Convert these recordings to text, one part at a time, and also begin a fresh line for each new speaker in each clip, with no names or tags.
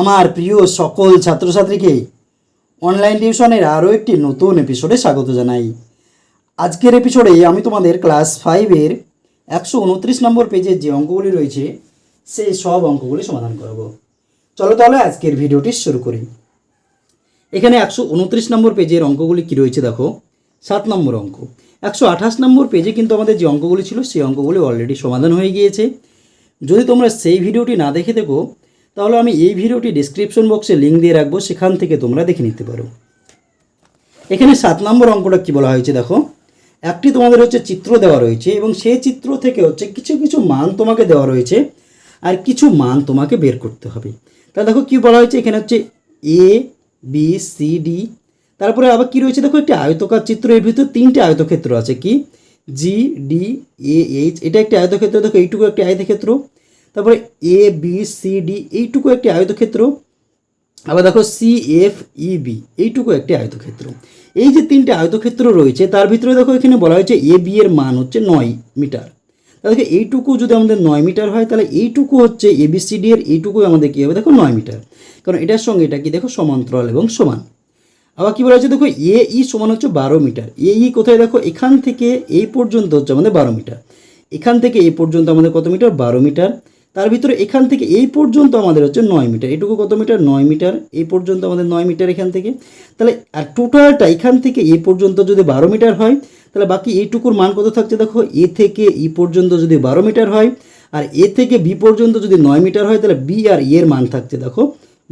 আমার প্রিয় সকল ছাত্রছাত্রীকে অনলাইন টিউশনের আরও একটি নতুন এপিসোডে স্বাগত জানাই আজকের এপিসোডে আমি তোমাদের ক্লাস ফাইভের একশো উনত্রিশ নম্বর পেজের যে অঙ্কগুলি রয়েছে সেই সব অঙ্কগুলি সমাধান করব চলো তাহলে আজকের ভিডিওটি শুরু করি এখানে একশো উনত্রিশ নম্বর পেজের অঙ্কগুলি কী রয়েছে দেখো সাত নম্বর অঙ্ক একশো আঠাশ নম্বর পেজে কিন্তু আমাদের যে অঙ্কগুলি ছিল সেই অঙ্কগুলি অলরেডি সমাধান হয়ে গিয়েছে যদি তোমরা সেই ভিডিওটি না দেখে দেখো তাহলে আমি এই ভিডিওটি ডিসক্রিপশন বক্সে লিঙ্ক দিয়ে রাখবো সেখান থেকে তোমরা দেখে নিতে পারো এখানে সাত নম্বর অঙ্কটা কী বলা হয়েছে দেখো একটি তোমাদের হচ্ছে চিত্র দেওয়া রয়েছে এবং সেই চিত্র থেকে হচ্ছে কিছু কিছু মান তোমাকে দেওয়া রয়েছে আর কিছু মান তোমাকে বের করতে হবে তাহলে দেখো কী বলা হয়েছে এখানে হচ্ছে এ বি সি ডি তারপরে আবার কী রয়েছে দেখো একটি আয়তকার চিত্র এর ভিতরে তিনটে আয়তক্ষেত্র আছে কি জি ডি এ এইচ এটা একটি আয়তক্ষেত্র দেখো এইটুকু একটি আয়তক্ষেত্র তারপরে এ বি সি ডি এইটুকু একটি আয়তক্ষেত্র আবার দেখো সি এফ ই বি এইটুকু একটি আয়তক্ষেত্র এই যে তিনটে আয়তক্ষেত্র রয়েছে তার ভিতরে দেখো এখানে বলা হয়েছে এ বি এর মান হচ্ছে নয় মিটার তাহলে এইটুকু যদি আমাদের নয় মিটার হয় তাহলে এইটুকু হচ্ছে এবিসিডি এর এইটুকু আমাদের কী হবে দেখো নয় মিটার কারণ এটার সঙ্গে এটা কি দেখো সমান্তরাল এবং সমান আবার কী বলা হচ্ছে দেখো এ ই e সমান হচ্ছে বারো মিটার এ ই e কোথায় দেখো এখান থেকে এই পর্যন্ত হচ্ছে আমাদের বারো মিটার এখান থেকে এই পর্যন্ত আমাদের কত মিটার বারো মিটার তার ভিতরে এখান থেকে এই পর্যন্ত আমাদের হচ্ছে নয় মিটার এটুকু কত মিটার নয় মিটার এই পর্যন্ত আমাদের নয় মিটার এখান থেকে তাহলে আর টোটালটা এখান থেকে এ পর্যন্ত যদি বারো মিটার হয় তাহলে বাকি এইটুকুর মান কত থাকছে দেখো এ থেকে ই পর্যন্ত যদি বারো মিটার হয় আর এ থেকে বি পর্যন্ত যদি নয় মিটার হয় তাহলে বি আর এর মান থাকছে দেখো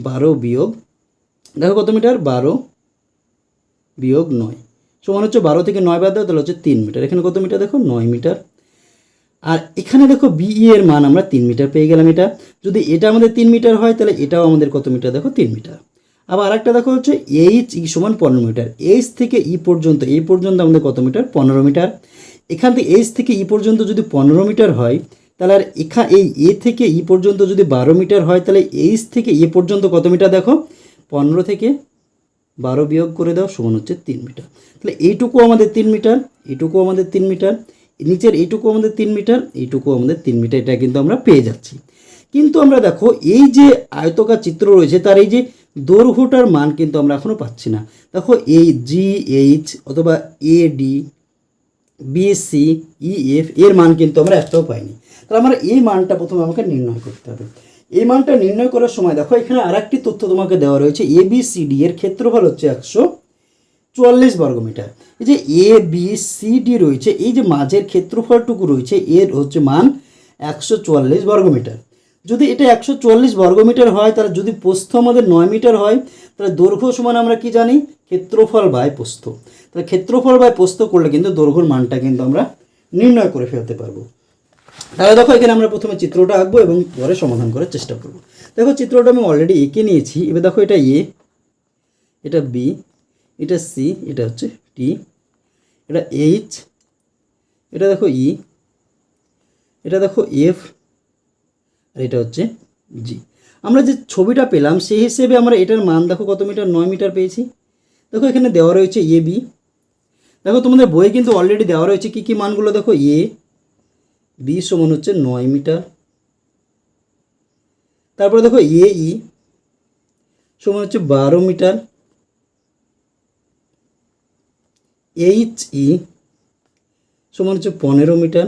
বারো বিয়োগ দেখো কত মিটার বারো বিয়োগ নয় সমান হচ্ছে বারো থেকে নয় বাদ দেওয়া তাহলে হচ্ছে তিন মিটার এখানে কত মিটার দেখো নয় মিটার আর এখানে দেখো বিই e এর মান আমরা তিন মিটার পেয়ে গেলাম এটা যদি এটা আমাদের তিন মিটার হয় তাহলে এটাও আমাদের কত মিটার দেখো তিন মিটার আবার আরেকটা দেখো হচ্ছে এইচ ই e সমান পনেরো মিটার এইচ থেকে ই e পর্যন্ত এই পর্যন্ত আমাদের কত মিটার পনেরো মিটার এখান থেকে এইচ থেকে ই পর্যন্ত যদি পনেরো মিটার হয় তাহলে আর এখা এই এ থেকে ই পর্যন্ত যদি বারো মিটার হয় তাহলে এইচ থেকে এ পর্যন্ত কত মিটার দেখো পনেরো থেকে বারো বিয়োগ করে দাও সমান হচ্ছে তিন মিটার তাহলে এইটুকু আমাদের তিন মিটার এইটুকু আমাদের তিন মিটার নিচের এইটুকু আমাদের তিন মিটার এইটুকু আমাদের তিন মিটার এটা কিন্তু আমরা পেয়ে যাচ্ছি কিন্তু আমরা দেখো এই যে আয়তকার চিত্র রয়েছে তার এই যে দৌর্ঘটার মান কিন্তু আমরা এখনও পাচ্ছি না দেখো এই জি এইচ অথবা এ ডি বিএসসি ইএফ এর মান কিন্তু আমরা একটাও পাইনি তাহলে আমরা এই মানটা প্রথমে আমাকে নির্ণয় করতে হবে এই মানটা নির্ণয় করার সময় দেখো এখানে আর তথ্য তোমাকে দেওয়া রয়েছে এবিসিডি এর ক্ষেত্রফল হচ্ছে একশো চুয়াল্লিশ বর্গমিটার এই যে এ বি সি ডি রয়েছে এই যে মাঝের ক্ষেত্রফলটুকু রয়েছে এর হচ্ছে মান একশো চুয়াল্লিশ বর্গমিটার যদি এটা একশো চুয়াল্লিশ বর্গমিটার হয় তাহলে যদি প্রস্থ আমাদের নয় মিটার হয় তাহলে দৈর্ঘ্য সমান আমরা কি জানি ক্ষেত্রফল বায় প্রস্থ তাহলে ক্ষেত্রফল বায় প্রস্থ করলে কিন্তু দৈর্ঘ্যর মানটা কিন্তু আমরা নির্ণয় করে ফেলতে পারবো তাহলে দেখো এখানে আমরা প্রথমে চিত্রটা আঁকবো এবং পরে সমাধান করার চেষ্টা করব দেখো চিত্রটা আমি অলরেডি এঁকে নিয়েছি এবার দেখো এটা এ এটা বি এটা সি এটা হচ্ছে টি এটা এইচ এটা দেখো ই e, এটা দেখো এফ আর এটা হচ্ছে জি আমরা যে ছবিটা পেলাম সেই হিসেবে আমরা এটার মান দেখো কত মিটার নয় মিটার পেয়েছি দেখো এখানে দেওয়া রয়েছে এ বি দেখো তোমাদের বইয়ে কিন্তু অলরেডি দেওয়া রয়েছে কী কী মানগুলো দেখো এ বি সমান হচ্ছে নয় মিটার তারপরে দেখো এ ই e সমান হচ্ছে বারো মিটার এইচ ই e সমান হচ্ছে পনেরো মিটার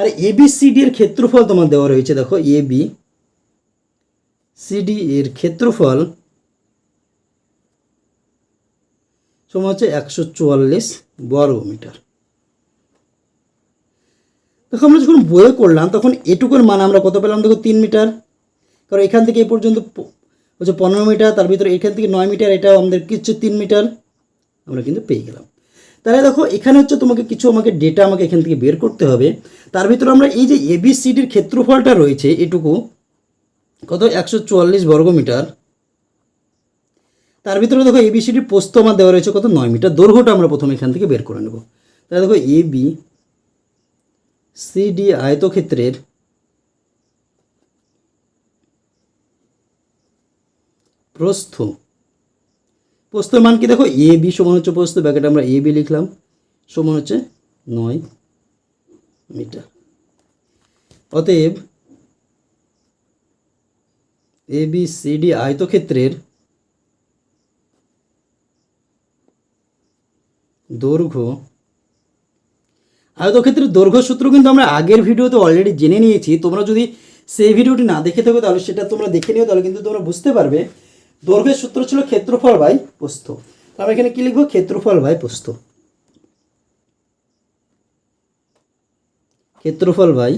আর এবিসিডি এর ক্ষেত্রফল তোমার দেওয়া রয়েছে দেখো এ বি সিডি এর ক্ষেত্রফল সমান হচ্ছে একশো চুয়াল্লিশ বর্গ মিটার দেখো আমরা যখন বইয়ে করলাম তখন এটুকুর মান আমরা কত পেলাম দেখো তিন মিটার কারণ এখান থেকে এ পর্যন্ত হচ্ছে পনেরো মিটার তার ভিতরে এখান থেকে নয় মিটার এটা আমাদের কিছু তিন মিটার আমরা কিন্তু পেয়ে গেলাম তাহলে দেখো এখানে হচ্ছে তোমাকে কিছু আমাকে ডেটা আমাকে এখান থেকে বের করতে হবে তার ভিতরে আমরা এই যে এবিসিডির ক্ষেত্রফলটা রয়েছে এটুকু কত একশো চুয়াল্লিশ মিটার তার ভিতরে দেখো এবিসিডির পোস্ত আমার দেওয়া রয়েছে কত নয় মিটার দৈর্ঘ্যটা আমরা প্রথমে এখান থেকে বের করে নেব তাহলে দেখো এবি সিডি আয়তক্ষেত্রের ক্ষেত্রের প্রস্থ প্রস্থর মান কি দেখো এ বি সমান হচ্ছে প্রস্থ ব্যাকেটে আমরা এ বি লিখলাম সমান হচ্ছে নয় মিটার অতএব এ বি সি ডি আয়তক্ষেত্রের দৈর্ঘ্য আয়তক্ষেত্রের দৈর্ঘ্য সূত্র কিন্তু আমরা আগের ভিডিওতে অলরেডি জেনে নিয়েছি তোমরা যদি সেই ভিডিওটি না দেখে থাকো তাহলে সেটা তোমরা দেখে নিও তাহলে কিন্তু তোমরা বুঝতে পারবে দৈর্ঘ্যের সূত্র ছিল ক্ষেত্রফল বাই প্রস্থ তো আমি এখানে কি লিখবো ক্ষেত্রফল বাই প্রস্থ ক্ষেত্রফল বাই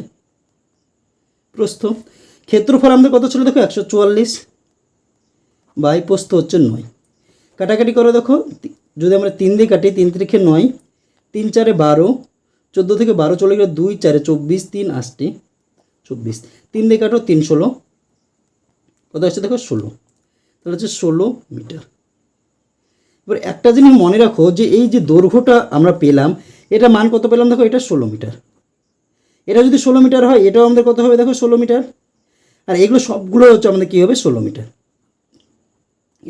প্রস্থ ক্ষেত্রফল আমাদের কত ছিল দেখো একশো চুয়াল্লিশ বাই প্রস্থ হচ্ছে নয় কাটাকাটি করে দেখো যদি আমরা তিন দিয়ে কাটি তিন তারিখে নয় তিন চারে বারো চোদ্দো থেকে বারো চলে গেলে দুই চারে চব্বিশ তিন আটটি চব্বিশ তিন দিয়ে কাটো তিন ষোলো কত আসছে দেখো ষোলো তাহলে হচ্ছে ষোলো মিটার এবার একটা জিনিস মনে রাখো যে এই যে দৈর্ঘ্যটা আমরা পেলাম এটা মান কত পেলাম দেখো এটা ষোলো মিটার এটা যদি ষোলো মিটার হয় এটাও আমাদের কত হবে দেখো ষোলো মিটার আর এগুলো সবগুলো হচ্ছে আমাদের কী হবে ষোলো মিটার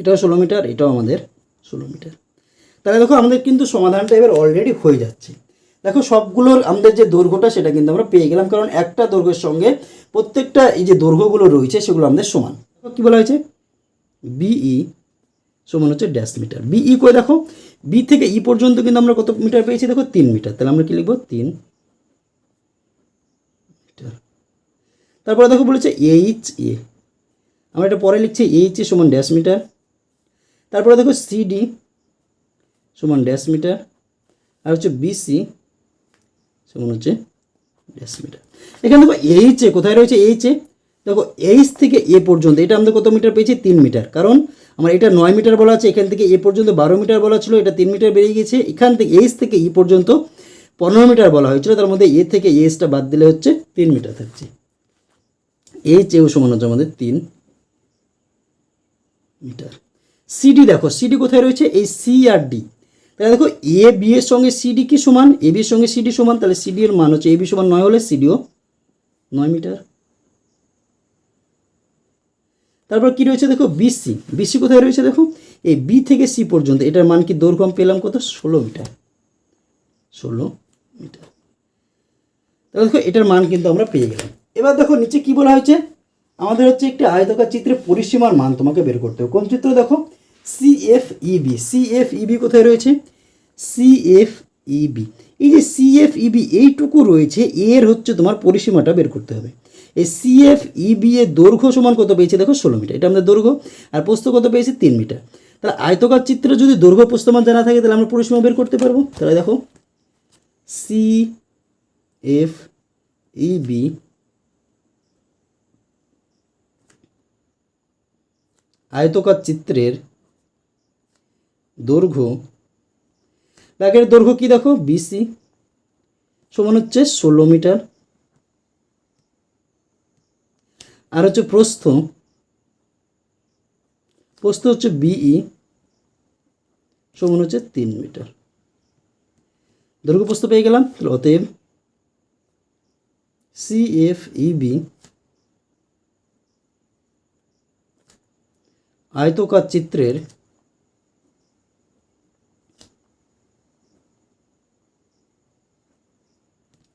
এটাও ষোলো মিটার এটাও আমাদের ষোলো মিটার তাহলে দেখো আমাদের কিন্তু সমাধানটা এবার অলরেডি হয়ে যাচ্ছে দেখো সবগুলোর আমাদের যে দৈর্ঘ্যটা সেটা কিন্তু আমরা পেয়ে গেলাম কারণ একটা দৈর্ঘ্যের সঙ্গে প্রত্যেকটা এই যে দৈর্ঘ্যগুলো রয়েছে সেগুলো আমাদের সমান কী বলা হয়েছে বিই e সমান হচ্ছে ড্যাশ মিটার বিই করে দেখো বি থেকে ই e পর্যন্ত কিন্তু আমরা কত মিটার পেয়েছি দেখো তিন মিটার তাহলে আমরা কি লিখবো তিন মিটার তারপরে দেখো বলেছে এইচ এ আমরা এটা পরে লিখছি এইচ এ e সমান ড্যাশ মিটার তারপরে দেখো সিডি সমান ড্যাশ মিটার আর হচ্ছে বিসি সমান হচ্ছে ড্যাশ মিটার এখানে দেখো এইচ এ কোথায় রয়েছে এইচ এ দেখো এইচ থেকে এ পর্যন্ত এটা আমাদের কত মিটার পেয়েছি তিন মিটার কারণ আমার এটা নয় মিটার বলা আছে এখান থেকে এ পর্যন্ত বারো মিটার বলা ছিল এটা তিন মিটার বেরিয়ে গেছে এখান থেকে এইচ থেকে ই e পর্যন্ত পনেরো মিটার বলা হয়েছিল তার মধ্যে এ থেকে এইচটা বাদ দিলে হচ্ছে তিন মিটার থাকছে এইচ এও সমান হচ্ছে আমাদের তিন মিটার সিডি দেখো সিডি কোথায় রয়েছে এই সি আর ডি তাহলে দেখো এ বি এর সঙ্গে সিডি কি সমান এ বির সঙ্গে সিডি সমান তাহলে সিডি এর মান হচ্ছে এ বি সমান নয় হলে সিডিও নয় মিটার তারপর কি রয়েছে দেখো বিসি বিসি কোথায় রয়েছে দেখো এই বি থেকে সি পর্যন্ত এটার মান কি দৈর্ঘ্যম পেলাম কত ষোলো মিটার ষোলো মিটার তাহলে দেখো এটার মান কিন্তু আমরা পেয়ে গেলাম এবার দেখো নিচে কি বলা হয়েছে আমাদের হচ্ছে একটি আয়তকার চিত্রের পরিসীমার মান তোমাকে বের করতে হবে কোন চিত্র দেখো C F E B C F E B কোথায় রয়েছে সি এফ ইবি এই যে সি এফ ইবি এইটুকু রয়েছে এর হচ্ছে তোমার পরিসীমাটা বের করতে হবে এই সিএফ ইবি এর দৈর্ঘ্য সমান কত পেয়েছে দেখো ষোলো মিটার এটা আমাদের দৈর্ঘ্য আর পোস্ত কত পেয়েছে তিন মিটার তাহলে আয়তকার চিত্র যদি দৈর্ঘ্য পোস্তমান জানা থাকে তাহলে আমরা পরিসীমা বের করতে পারবো তাহলে দেখো সি এফ ইবি আয়তকার চিত্রের দৈর্ঘ্য ব্যাগের দৈর্ঘ্য কি দেখো বিসি সমান হচ্ছে ষোলো মিটার আর হচ্ছে প্রস্থ প্রস্থ হচ্ছে বিই e সমান হচ্ছে তিন মিটার দৈর্ঘ্য প্রস্থ পেয়ে গেলাম তাহলে অতএব বি e আয়তকার চিত্রের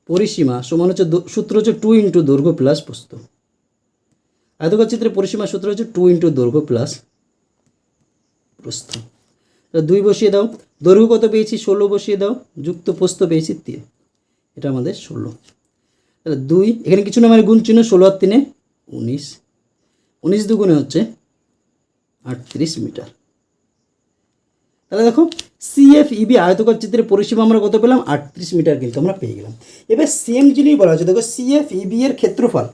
পরিসীমা সমান হচ্ছে সূত্র হচ্ছে টু ইন্টু দৈর্ঘ্য প্লাস প্রস্থ চিত্রের পরিসীমা সূত্র হচ্ছে টু ইন্টু দৈর্ঘ্য প্লাস প্রস্থ দুই বসিয়ে দাও দৈর্ঘ্য কত পেয়েছি ষোলো বসিয়ে দাও যুক্ত প্রস্থ পেয়েছি তিন এটা আমাদের ষোলো তাহলে দুই এখানে কিছু না মানে গুণ চিহ্ন ষোলো আর তিনে উনিশ উনিশ দুগুণে হচ্ছে আটত্রিশ মিটার তাহলে দেখো সিএফ ইবি আয়তকর চিত্রের পরিসীমা আমরা কত পেলাম আটত্রিশ মিটার কিন্তু আমরা পেয়ে গেলাম এবার সেম জিনিস বলা হচ্ছে দেখো সিএফ ইবি e এর ক্ষেত্রফল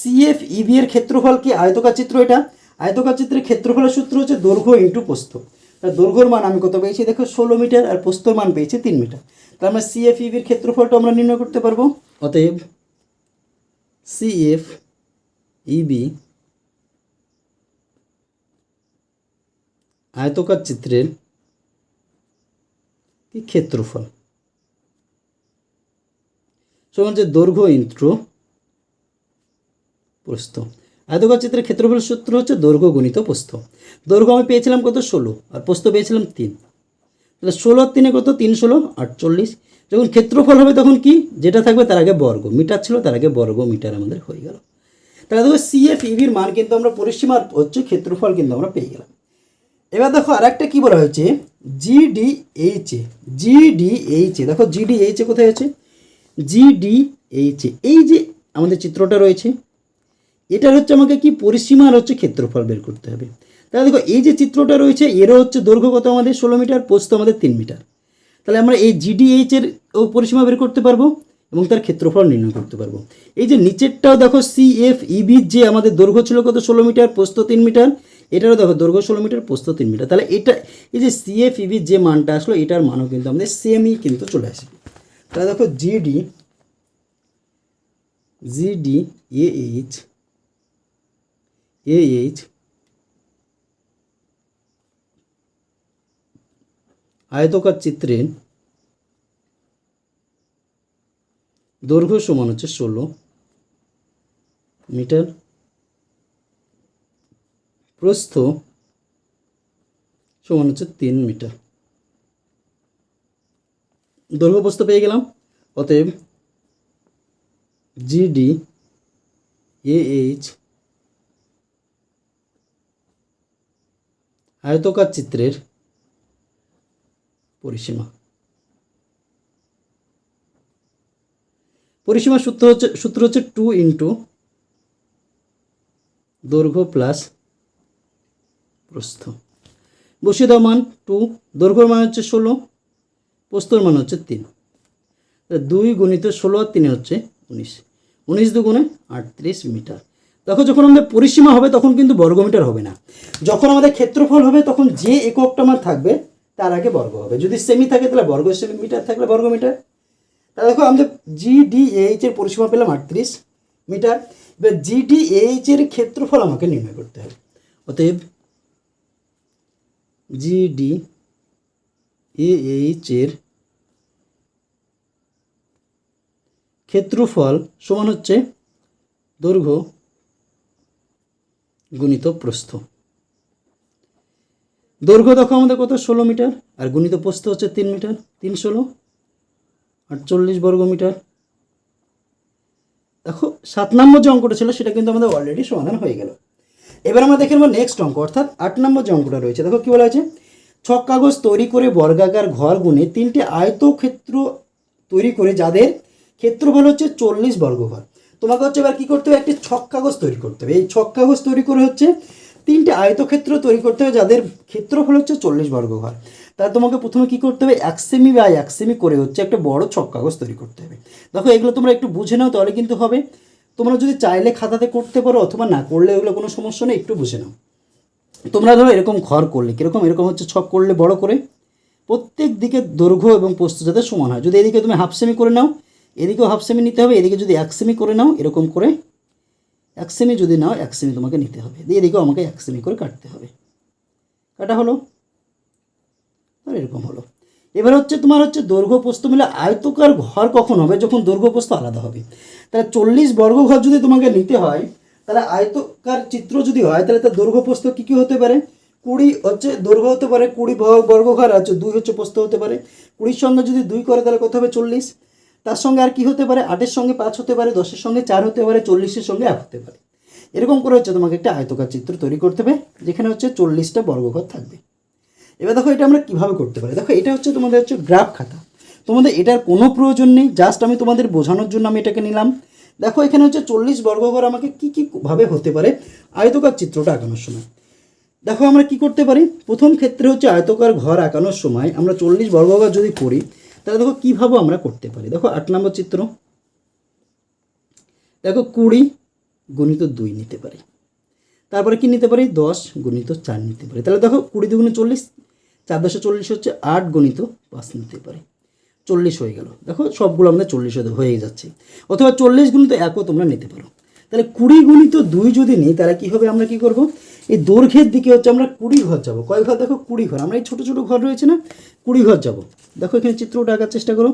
সিএফ ইবি e এর ক্ষেত্রফল কি আয়তকার চিত্র এটা আয়তকার চিত্রের ক্ষেত্রফলের সূত্র হচ্ছে দৈর্ঘ্য ইন্টু প্রস্থ তার দৈর্ঘ্যর মান আমি কত পেয়েছি দেখো ষোলো মিটার আর প্রস্তর মান পেয়েছি তিন মিটার তার মানে সিএফ e ইবির ক্ষেত্রফলটা আমরা নির্ণয় করতে পারবো অতএব সিএফ ইবি e আয়তকার চিত্রের কি ক্ষেত্রফল সমান যে দৈর্ঘ্য ইন্ট্রো প্রস্থ আয়তক্ষেত্রের চিত্রের ক্ষেত্রফল সূত্র হচ্ছে দৈর্ঘ্য গুণিত প্রস্থ দৈর্ঘ্য আমি পেয়েছিলাম কত ষোলো আর প্রস্থ পেয়েছিলাম তিন তাহলে ষোলো তিনে কত তিন ষোলো আটচল্লিশ যখন ক্ষেত্রফল হবে তখন কি যেটা থাকবে তার আগে বর্গ মিটার ছিল তার আগে বর্গ মিটার আমাদের হয়ে গেল তাহলে দেখো সিএফ e ইভির মান কিন্তু আমরা পরিসীমার হচ্ছে ক্ষেত্রফল কিন্তু আমরা পেয়ে গেলাম এবার দেখো আর একটা কী বলা হয়েছে জিডি এইচে জিডি এইচে দেখো জিডি এইচে কোথায় আছে জিডি এইচে এই যে আমাদের চিত্রটা রয়েছে এটার হচ্ছে আমাকে কি পরিসীমার হচ্ছে ক্ষেত্রফল বের করতে হবে তাহলে দেখো এই যে চিত্রটা রয়েছে এরও হচ্ছে দৈর্ঘ্য কত আমাদের ষোলো মিটার পোস্ত আমাদের তিন মিটার তাহলে আমরা এই জিডিএইচ এর পরিসীমা বের করতে পারবো এবং তার ক্ষেত্রফল নির্ণয় করতে পারবো এই যে নিচেরটাও দেখো সি এফ ইবি যে আমাদের দৈর্ঘ্য ছিল কত ষোলো মিটার পোস্ত তিন মিটার এটারও দেখো দৈর্ঘ্য ষোলো মিটার পোস্ত তিন মিটার তাহলে এটা এই যে সি এফ ইবি যে মানটা আসলো এটার মানও কিন্তু আমাদের সেমই কিন্তু চলে আসে তাহলে দেখো G D G D A H H আয়তকার চিত্রের দৈর্ঘ্য সমান হচ্ছে ষোলো মিটার প্রস্থ সমান হচ্ছে তিন মিটার দৈর্ঘ্য প্রস্থ পেয়ে গেলাম অতএব জিডি এইচ আয়তকার চিত্রের পরিসীমা পরিসীমা সূত্র হচ্ছে সূত্র হচ্ছে টু ইন্টু দৈর্ঘ্য প্লাস প্রস্থ বসিয়ে দেওয়া মান টু দৈর্ঘ্যর মান হচ্ছে ষোলো প্রস্তর মান হচ্ছে তিন দুই গুণিত ষোলো আর তিনে হচ্ছে উনিশ উনিশ দুগুণে আটত্রিশ মিটার দেখো যখন আমাদের পরিসীমা হবে তখন কিন্তু বর্গমিটার হবে না যখন আমাদের ক্ষেত্রফল হবে তখন যে এককটা আমার থাকবে তার আগে বর্গ হবে যদি সেমি থাকে তাহলে বর্গ মিটার থাকলে বর্গমিটার তা দেখো আমাদের জিডিএইচ এর পরিসীমা পেলাম আটত্রিশ মিটার এবার জিডিএইচ এর ক্ষেত্রফল আমাকে নির্ণয় করতে হবে অতএব জিডি এইচ এর ক্ষেত্রফল সমান হচ্ছে দৈর্ঘ্য গুণিত প্রস্থ দৈর্ঘ্য দেখো আমাদের কত ষোলো মিটার আর গুণিত প্রস্থ হচ্ছে তিন মিটার তিন ষোলো আটচল্লিশ বর্গ মিটার দেখো সাত নম্বর যে অঙ্কটা ছিল সেটা কিন্তু আমাদের অলরেডি সমাধান হয়ে গেল এবার আমরা দেখে নেবো নেক্সট অঙ্ক অর্থাৎ আট নম্বর যে অঙ্কটা রয়েছে দেখো কী বলা হয়েছে ছক কাগজ তৈরি করে বর্গাকার ঘর গুণে আয়ত ক্ষেত্র তৈরি করে যাদের ক্ষেত্রফল হচ্ছে চল্লিশ বর্গঘর তোমাকে হচ্ছে এবার কী করতে হবে একটি ছক কাগজ তৈরি করতে হবে এই ছক কাগজ তৈরি করে হচ্ছে তিনটে আয়তক্ষেত্র তৈরি করতে হবে যাদের ক্ষেত্রফল হচ্ছে চল্লিশ বর্গঘর তা তোমাকে প্রথমে কী করতে হবে এক সেমি বা এক সেমি করে হচ্ছে একটা বড় ছক কাগজ তৈরি করতে হবে দেখো এগুলো তোমরা একটু বুঝে নাও তাহলে কিন্তু হবে তোমরা যদি চাইলে খাতাতে করতে পারো অথবা না করলে এগুলো কোনো সমস্যা নেই একটু বুঝে নাও তোমরা ধরো এরকম ঘর করলে কীরকম এরকম হচ্ছে ছক করলে বড় করে প্রত্যেক দিকে দৈর্ঘ্য এবং পোস্ত যাতে সমান হয় যদি এদিকে তুমি হাফ সেমি করে নাও এদিকেও হাফ সেমি নিতে হবে এদিকে যদি এক সেমি করে নাও এরকম করে এক সেমি যদি নাও এক সেমি তোমাকে নিতে হবে দিয়ে এদিকেও আমাকে এক সেমি করে কাটতে হবে কাটা হলো আর এরকম হলো এবার হচ্ছে তোমার হচ্ছে দৈর্ঘ্য মিলে আয়তকার ঘর কখন হবে যখন দৈর্ঘ্য আলাদা হবে তাহলে চল্লিশ বর্গ ঘর যদি তোমাকে নিতে হয় তাহলে আয়তকার চিত্র যদি হয় তাহলে তার দৈর্ঘ্য কী কী হতে পারে কুড়ি হচ্ছে দৈর্ঘ্য হতে পারে কুড়ি ঘর আছে দুই হচ্ছে প্রস্থ হতে পারে কুড়ির সঙ্গে যদি দুই করে তাহলে কত হবে চল্লিশ তার সঙ্গে আর কি হতে পারে আটের সঙ্গে পাঁচ হতে পারে দশের সঙ্গে চার হতে পারে চল্লিশের সঙ্গে এক হতে পারে এরকম করে হচ্ছে তোমাকে একটা আয়তকার চিত্র তৈরি করতে হবে যেখানে হচ্ছে চল্লিশটা বর্গঘর থাকবে এবার দেখো এটা আমরা কীভাবে করতে পারি দেখো এটা হচ্ছে তোমাদের হচ্ছে গ্রাফ খাতা তোমাদের এটার কোনো প্রয়োজন নেই জাস্ট আমি তোমাদের বোঝানোর জন্য আমি এটাকে নিলাম দেখো এখানে হচ্ছে চল্লিশ বর্গঘর আমাকে কী কীভাবে হতে পারে আয়তকার চিত্রটা আঁকানোর সময় দেখো আমরা কি করতে পারি প্রথম ক্ষেত্রে হচ্ছে আয়তকার ঘর আঁকানোর সময় আমরা চল্লিশ বর্গঘর যদি করি তাহলে দেখো কীভাবে আমরা করতে পারি দেখো আট নম্বর চিত্র দেখো কুড়ি গণিত দুই নিতে পারি তারপরে কি নিতে পারি দশ গণিত চার নিতে পারি তাহলে দেখো কুড়ি দুগুণে চল্লিশ চার দশে চল্লিশ হচ্ছে আট গণিত পাঁচ নিতে পারি চল্লিশ হয়ে গেল দেখো সবগুলো আমাদের চল্লিশ হয়ে যাচ্ছে অথবা চল্লিশ গুণিত একও তোমরা নিতে পারো তাহলে কুড়ি গণিত দুই যদি নিই তাহলে কী হবে আমরা কি করব এই দৈর্ঘ্যের দিকে হচ্ছে আমরা কুড়ি ঘর যাব কয় ঘর দেখো কুড়ি ঘর আমরা এই ছোটো ছোটো ঘর রয়েছে না কুড়ি ঘর যাব দেখো এখানে চিত্রটা আঁকার চেষ্টা করো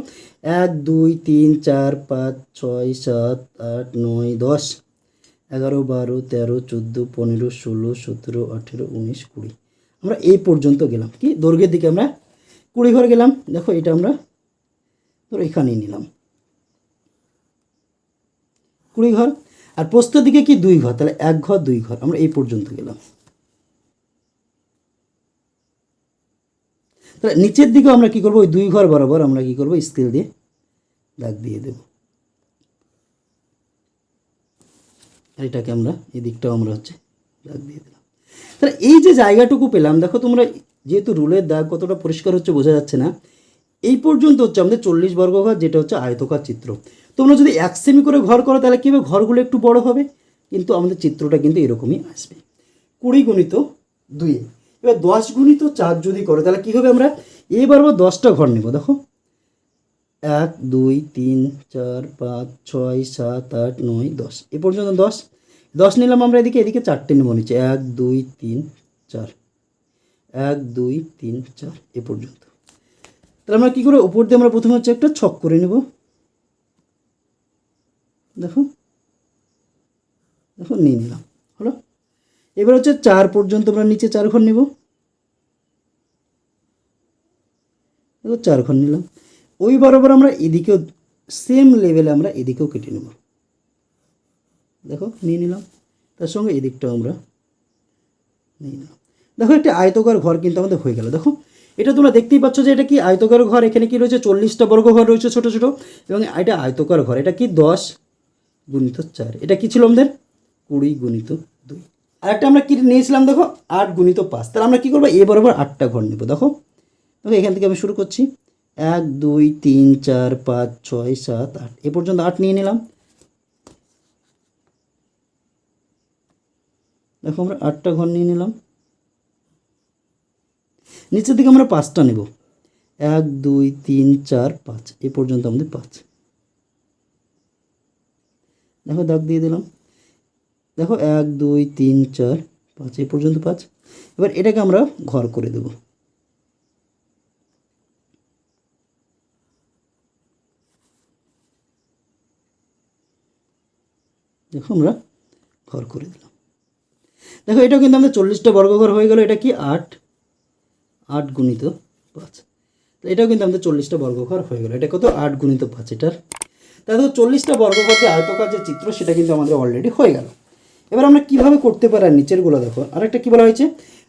এক দুই তিন চার পাঁচ ছয় সাত আট নয় দশ এগারো বারো তেরো চোদ্দো পনেরো ষোলো সতেরো আঠেরো উনিশ কুড়ি আমরা এই পর্যন্ত গেলাম কি দৈর্ঘ্যের দিকে আমরা কুড়ি ঘর গেলাম দেখো এটা আমরা ধরো এখানেই নিলাম কুড়ি ঘর আর প্রস্থ দিকে কি দুই ঘর তাহলে এক ঘর দুই ঘর আমরা এই পর্যন্ত গেলাম তাহলে নিচের দিকে আমরা কি করব ওই দুই ঘর বরাবর আমরা কি করব স্কেল দিয়ে দাগ দিয়ে দেব আর এটাকে আমরা এই দিকটাও আমরা হচ্ছে দাগ দিয়ে দিলাম তাহলে এই যে জায়গাটুকু পেলাম দেখো তোমরা যেহেতু রুলের দাগ কতটা পরিষ্কার হচ্ছে বোঝা যাচ্ছে না এই পর্যন্ত হচ্ছে আমাদের চল্লিশ বর্গ ঘর যেটা হচ্ছে আয়তকার চিত্র তোমরা যদি এক সেমি করে ঘর করো তাহলে কীভাবে ঘরগুলো একটু বড় হবে কিন্তু আমাদের চিত্রটা কিন্তু এরকমই আসবে কুড়ি গুণিত দুই এবার দশ গুণিত চার যদি করো তাহলে কী হবে আমরা এবার দশটা ঘর নেব দেখো এক দুই তিন চার পাঁচ ছয় সাত আট নয় দশ এ পর্যন্ত দশ দশ নিলাম আমরা এদিকে এদিকে চারটে নেব নিচে এক দুই তিন চার এক দুই তিন চার এ পর্যন্ত তাহলে আমরা কী করে উপর দিয়ে আমরা প্রথমে হচ্ছে একটা ছক করে নেব দেখো দেখো নিয়ে নিলাম হলো এবার হচ্ছে চার পর্যন্ত আমরা নিচে চার ঘর নেব দেখো চার ঘর নিলাম ওই বরাবর আমরা এদিকেও সেম লেভেলে আমরা এদিকেও কেটে নেব দেখো নিয়ে নিলাম তার সঙ্গে এদিকটাও আমরা নিয়ে নিলাম দেখো একটা আয়তকার ঘর কিন্তু আমাদের হয়ে গেল দেখো এটা তোমরা দেখতেই পাচ্ছ যে এটা কি আয়তকার ঘর এখানে কি রয়েছে চল্লিশটা বর্গ ঘর রয়েছে ছোটো ছোটো এবং এটা আয়তকার ঘর এটা কি দশ গুণিত চার এটা কী ছিল আমাদের কুড়ি গুণিত দুই আরেকটা আমরা কী নিয়েছিলাম দেখো আট গুণিত পাঁচ তাহলে আমরা কী করবো এ বরাবর আটটা ঘর নেব দেখো দেখো এখান থেকে আমি শুরু করছি এক দুই তিন চার পাঁচ ছয় সাত আট এ পর্যন্ত আট নিয়ে নিলাম দেখো আমরা আটটা ঘর নিয়ে নিলাম নিচের দিকে আমরা পাঁচটা নেব এক দুই তিন চার পাঁচ এ পর্যন্ত আমাদের পাঁচ দেখো দাগ দিয়ে দিলাম দেখো এক দুই তিন চার পাঁচ এই পর্যন্ত পাঁচ এবার এটাকে আমরা ঘর করে দেব দেখো আমরা ঘর করে দিলাম দেখো এটাও কিন্তু আমাদের চল্লিশটা বর্গঘর হয়ে গেল এটা কি আট আট গুণিত পাঁচ তো এটাও কিন্তু আমাদের চল্লিশটা বর্গঘর হয়ে গেল এটা কত আট গুণিত পাঁচ এটার তাহলে চল্লিশটা বর্গপথে আয়তকার যে চিত্র সেটা কিন্তু আমাদের অলরেডি হয়ে গেল এবার আমরা কীভাবে করতে পারি আর নিচেরগুলো দেখো আরেকটা কী বলা হয়েছে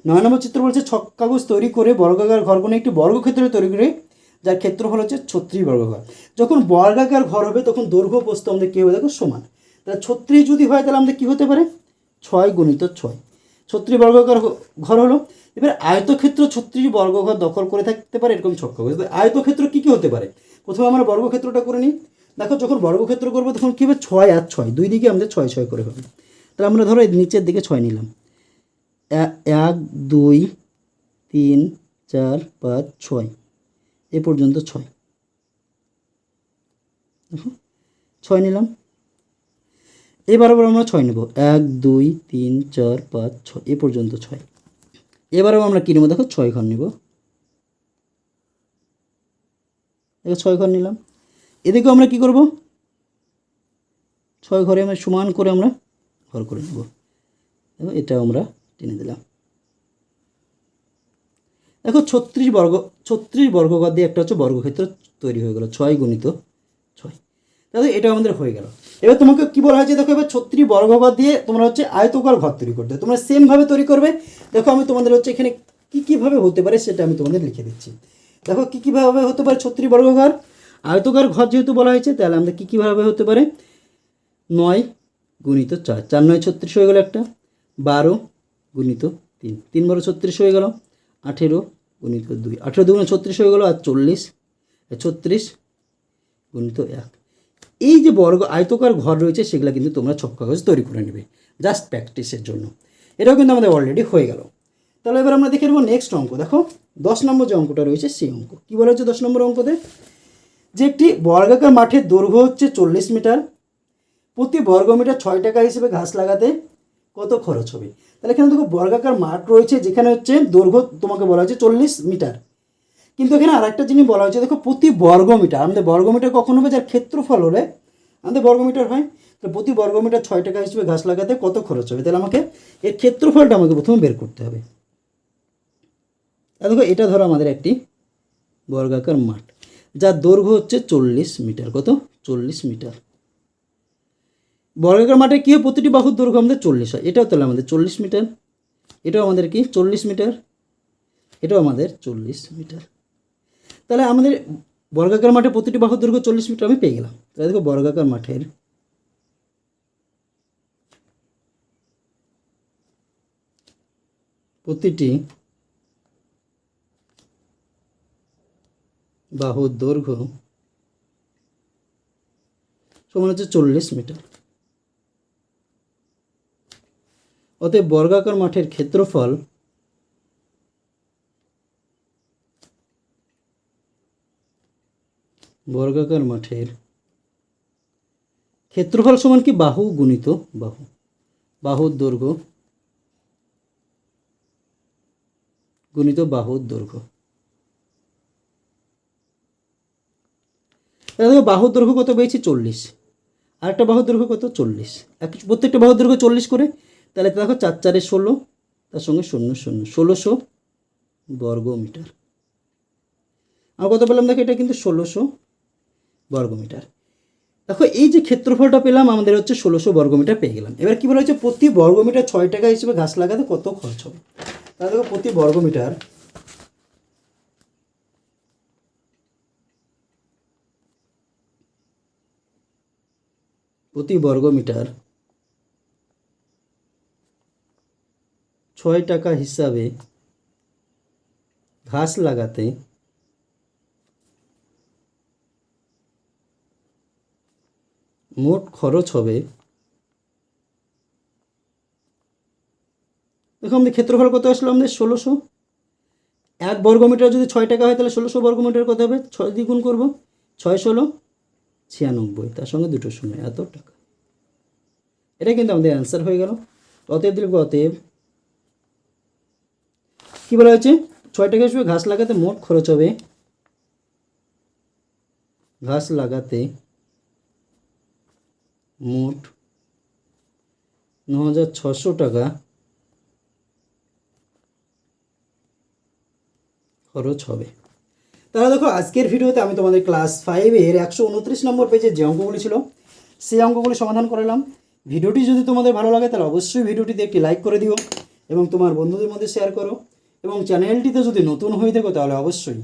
নয় নম্বর চিত্র বলছে ছক কাগজ তৈরি করে বর্গাকার ঘর কোনো একটি বর্গক্ষেত্র তৈরি করে যার হল হচ্ছে ছত্রিশ বর্গঘর যখন বর্গাকার ঘর হবে তখন দৈর্ঘ্য বস্তু আমাদের কী হবে দেখো সমান তাহলে ছত্রিশ যদি হয় তাহলে আমাদের কী হতে পারে ছয় গণিত ছয় ছত্রিশ বর্গাকার ঘর হলো এবার আয়তক্ষেত্র ছত্রিশ বর্গঘর দখল করে থাকতে পারে এরকম ছক কাগজ আয়তক্ষেত্র কী কী হতে পারে প্রথমে আমরা বর্গক্ষেত্রটা করে নিই দেখো যখন বর্গক্ষেত্র করবো তখন কী হবে ছয় আর ছয় দুই দিকে আমাদের ছয় ছয় করে হবে তাহলে আমরা ধরো নিচের দিকে ছয় নিলাম এক দুই তিন চার পাঁচ ছয় এ পর্যন্ত ছয় দেখো ছয় নিলাম এ আবার আমরা ছয় নেব এক দুই তিন চার পাঁচ ছয় এ পর্যন্ত ছয় এবারেও আমরা কী নেবো দেখো ছয় ঘর নেব দেখো ছয় ঘর নিলাম এদিকেও আমরা কি করব ছয় ঘরে আমরা সমান করে আমরা ঘর করে নেব দেখো এটাও আমরা টেনে দিলাম দেখো ছত্রিশ বর্গ ছত্রিশ বর্গঘর দিয়ে একটা হচ্ছে বর্গক্ষেত্র তৈরি হয়ে গেল ছয় গুণিত ছয় তাহলে এটা আমাদের হয়ে গেল এবার তোমাকে কী বলা হয়েছে দেখো এবার ছত্রিশ বর্গঘর দিয়ে তোমরা হচ্ছে আয়তকার ঘর তৈরি করতে তোমরা সেমভাবে তৈরি করবে দেখো আমি তোমাদের হচ্ছে এখানে কী কীভাবে হতে পারে সেটা আমি তোমাদের লিখে দিচ্ছি দেখো কী কীভাবে হতে পারে ছত্রিশ বর্গঘর আয়তকার ঘর যেহেতু বলা হয়েছে তাহলে আমাদের কী কীভাবে হতে পারে নয় গুণিত চার চার নয় ছত্রিশ হয়ে গেল একটা বারো গুণিত তিন তিন বারো ছত্রিশ হয়ে গেল আঠেরো গুণিত দুই আঠেরো দুগুণে ছত্রিশ হয়ে গেল আর চল্লিশ ছত্রিশ গুণিত এক এই যে বর্গ আয়তকার ঘর রয়েছে সেগুলো কিন্তু তোমরা ছক কাগজ তৈরি করে নেবে জাস্ট প্র্যাকটিসের জন্য এটাও কিন্তু আমাদের অলরেডি হয়ে গেল তাহলে এবার আমরা দেখে নেবো নেক্সট অঙ্ক দেখো দশ নম্বর যে অঙ্কটা রয়েছে সেই অঙ্ক কী বলা হচ্ছে দশ নম্বর অঙ্কতে যে একটি বর্গাকার মাঠের দৈর্ঘ্য হচ্ছে চল্লিশ মিটার প্রতি বর্গ মিটার ছয় টাকা হিসেবে ঘাস লাগাতে কত খরচ হবে তাহলে এখানে দেখো বর্গাকার মাঠ রয়েছে যেখানে হচ্ছে দৈর্ঘ্য তোমাকে বলা হয়েছে চল্লিশ মিটার কিন্তু এখানে আরেকটা জিনিস বলা হয়েছে দেখো প্রতি বর্গ মিটার আমাদের বর্গ মিটার কখন হবে যার ক্ষেত্রফল হলে আমাদের বর্গ মিটার হয় তো প্রতি বর্গ মিটার ছয় টাকা হিসেবে ঘাস লাগাতে কত খরচ হবে তাহলে আমাকে এর ক্ষেত্রফলটা আমাকে প্রথমে বের করতে হবে দেখো এটা ধরো আমাদের একটি বর্গাকার মাঠ যার দৈর্ঘ্য হচ্ছে চল্লিশ মিটার কত চল্লিশ মিটার বর্গাকার মাঠে কী হয় প্রতিটি বাহুর দৈর্ঘ্য আমাদের চল্লিশ হয় এটাও তাহলে আমাদের চল্লিশ মিটার এটাও আমাদের কি চল্লিশ মিটার এটাও আমাদের চল্লিশ মিটার তাহলে আমাদের বর্গাকার মাঠে প্রতিটি বাহুর দৈর্ঘ্য চল্লিশ মিটার আমি পেয়ে গেলাম তাহলে দেখো বর্গাকার মাঠের প্রতিটি বাহুর দৈর্ঘ্য সমান হচ্ছে চল্লিশ মিটার অতএব বর্গাকার মাঠের ক্ষেত্রফল বর্গাকার মাঠের ক্ষেত্রফল সমান কি বাহু গুণিত বাহু বাহুর দৈর্ঘ্য গুণিত বাহুর দৈর্ঘ্য দেখো বাহুর দৈর্ঘ্য কত পেয়েছি চল্লিশ আরেকটা বাহুর দৈর্ঘ্য কত চল্লিশ এক প্রত্যেকটা বাহুর দৈর্ঘ্য চল্লিশ করে তাহলে দেখো চার চারে ষোলো তার সঙ্গে শূন্য শূন্য ষোলোশো বর্গমিটার আমার কত পেলাম দেখো এটা কিন্তু ষোলোশো বর্গমিটার দেখো এই যে ক্ষেত্রফলটা পেলাম আমাদের হচ্ছে ষোলোশো বর্গমিটার পেয়ে গেলাম এবার কী বলা হচ্ছে প্রতি বর্গমিটার ছয় টাকা হিসেবে ঘাস লাগাতে কত খরচ হবে তাহলে দেখো প্রতি বর্গমিটার প্রতি বর্গমিটার ছয় টাকা হিসাবে ঘাস লাগাতে মোট খরচ হবে দেখো আমাদের ক্ষেত্রফল কত আসলো আমাদের ষোলোশো এক বর্গমিটার যদি ছয় টাকা হয় তাহলে ষোলোশো বর্গমিটার কত হবে ছয় দ্বিগুণ করবো ছয় ষোলো ছিয়ানব্বই তার সঙ্গে দুটো শূন্য এত টাকা এটা কিন্তু আমাদের অ্যান্সার হয়ে গেল অতএব দীর্ঘ অতএব কী বলা হয়েছে ছয় টাকা হিসেবে ঘাস লাগাতে মোট খরচ হবে ঘাস লাগাতে মোট ন হাজার ছশো টাকা খরচ হবে তাহলে দেখো আজকের ভিডিওতে আমি তোমাদের ক্লাস ফাইভের একশো উনত্রিশ নম্বর পেজে যে অঙ্কগুলি ছিল সেই অঙ্কগুলি সমাধান করলাম ভিডিওটি যদি তোমাদের ভালো লাগে তাহলে অবশ্যই ভিডিওটিতে একটি লাইক করে দিও এবং তোমার বন্ধুদের মধ্যে শেয়ার করো এবং চ্যানেলটিতে যদি নতুন হয়ে থাকো তাহলে অবশ্যই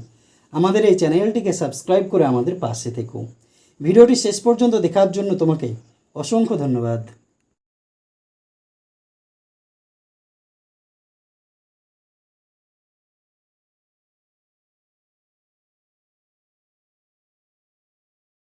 আমাদের এই চ্যানেলটিকে সাবস্ক্রাইব করে আমাদের পাশে থেকো ভিডিওটি শেষ পর্যন্ত দেখার জন্য তোমাকে অসংখ্য ধন্যবাদ